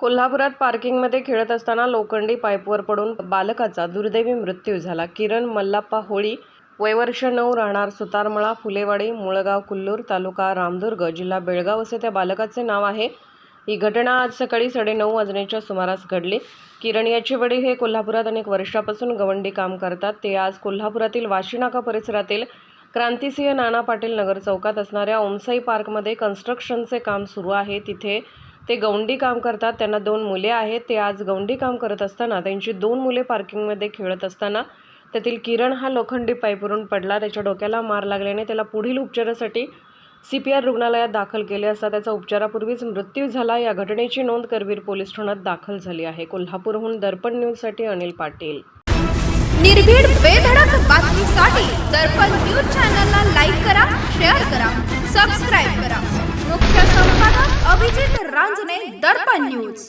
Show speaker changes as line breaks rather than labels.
कोल्हापुरात पार्किंगमध्ये खेळत असताना लोखंडी पाईपवर पडून बालकाचा दुर्दैवी मृत्यू झाला. किरण मल्लाप्पा होळी वयवर्ष नऊ राहणार सुतारमळा फुलेवाडी मुळगाव कुल्लूर तालुका रामदुर्ग जिल्हा बेळगाव असे त्या बालकाचे नाव आहे. ही घटना आज सकाळी साडेनऊ वाजण्याच्या सुमारास घडली. किरण याचे वडील हे कोल्हापुरात अनेक वर्षापासून गवंडी काम करतात. ते आज कोल्हापुरातील वाशीनाका परिसरातील क्रांतिसिंह नाना पाटील नगर चौकात असणाऱ्या ओमसाई पार्कमध्ये कन्स्ट्रक्शनचे काम सुरू आहे. तिथे ते गवंडी काम करतात. त्यांना दोन मुले आहेत. ते आज गवंडी काम करत असताना त्यांची दोन मुले पार्किंगमध्ये खेळत असताना त्यातील किरण हा लोखंडी पाईपवरून पडला. त्याच्या डोक्याला मार लागल्याने त्याला पुढील उपचारासाठी सी पी आर रुग्णालयात दाखल केले असता त्याचा उपचारापूर्वीच मृत्यू झाला. या घटनेची नोंद करवीर पोलीस ठाण्यात दाखल झाली आहे. कोल्हापूरहून दर्पण न्यूजसाठी अनिल पाटील.
निर्भीड बेधडक बातमीसाठी दर्पण न्यूज चॅनलला लाईक करा शेअर करा सबस्क्राईब करा. मुख्य संपादक अभिजित रांजणे दर्पण न्यूज